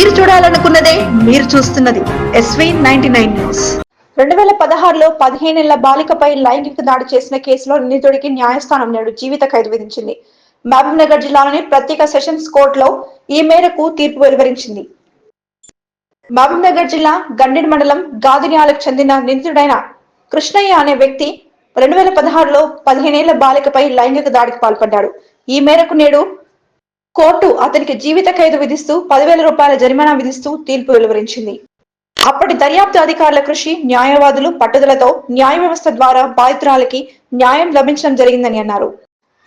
మీరు చూడాలనుకున్నదే మీరు చూస్తున్నది ఎస్వీ నైన్టీ నైన్ న్యూస్ రెండు వేల పదహారులో పదిహేనేళ్ళ బాలికపై లైంగిక దాడి చేసిన కేసులో నిందితుడికి న్యాయస్థానం నేడు జీవిత ఖైదు విధించింది. మహబూబ్ నగర్ జిల్లాలోని ప్రత్యేక సెషన్స్ కోర్టులో ఈ మేరకు తీర్పు వెలువరించింది. మహబూబ్నగర్ జిల్లా గండిడ్ మండలం గాదిన్యాలకు చెందిన నిందితుడైన కృష్ణయ్య అనే వ్యక్తి రెండు వేల పదహారులో పదిహేనేళ్ళ బాలికపై లైంగిక దాడికి పాల్పడ్డాడు. ఈ మేరకు నేడు కోర్టు అతనికి జీవిత ఖైదు విధిస్తూ పదివేల రూపాయల జరిమానా విధిస్తూ తీర్పు వెలువరించింది. అప్పటి దర్యాప్తు అధికారుల కృషి న్యాయవాదులు పట్టుదలతో న్యాయ వ్యవస్థ ద్వారా బాధితురాలకి న్యాయం లభించడం జరిగిందని అన్నారు.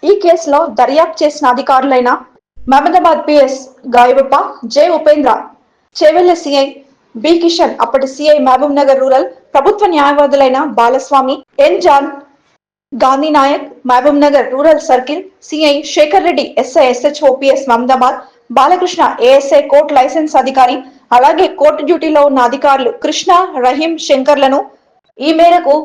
ఈ కేసులో దర్యాప్తు చేసిన అధికారులైన Mohammadabad PS గాయబప్ప J Upendra Chevella CI B Kishan అప్పటి సిఐ మహబూబ్ నగర్ రూరల్ ప్రభుత్వ న్యాయవాదులైన Balaswamy N John Gandhi Nayak Mahabub Nagar rural circle CI Shekar Reddy SI SHO PS Mohammadabad Balakrishna ASI court licence అధికారి అలాగే కోర్టు డ్యూటీలో ఉన్న అధికారులు కృష్ణ రహీం శంకర్లను ఈ మేరకు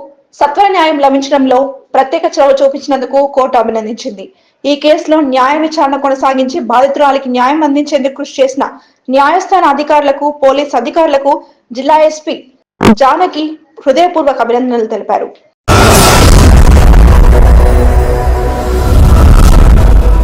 సత్వర న్యాయం లభించడంలో ప్రత్యేక చొరవ చూపించినందుకు కోర్టు అభినందించింది. ఈ కేసులో న్యాయ విచారణ కొనసాగించి బాధితురాలికి న్యాయం అందించేందుకు కృషి చేసిన న్యాయస్థాన అధికారులకు పోలీస్ అధికారులకు జిల్లా ఎస్పీ జానకి హృదయపూర్వక అభినందనలు తెలిపారు.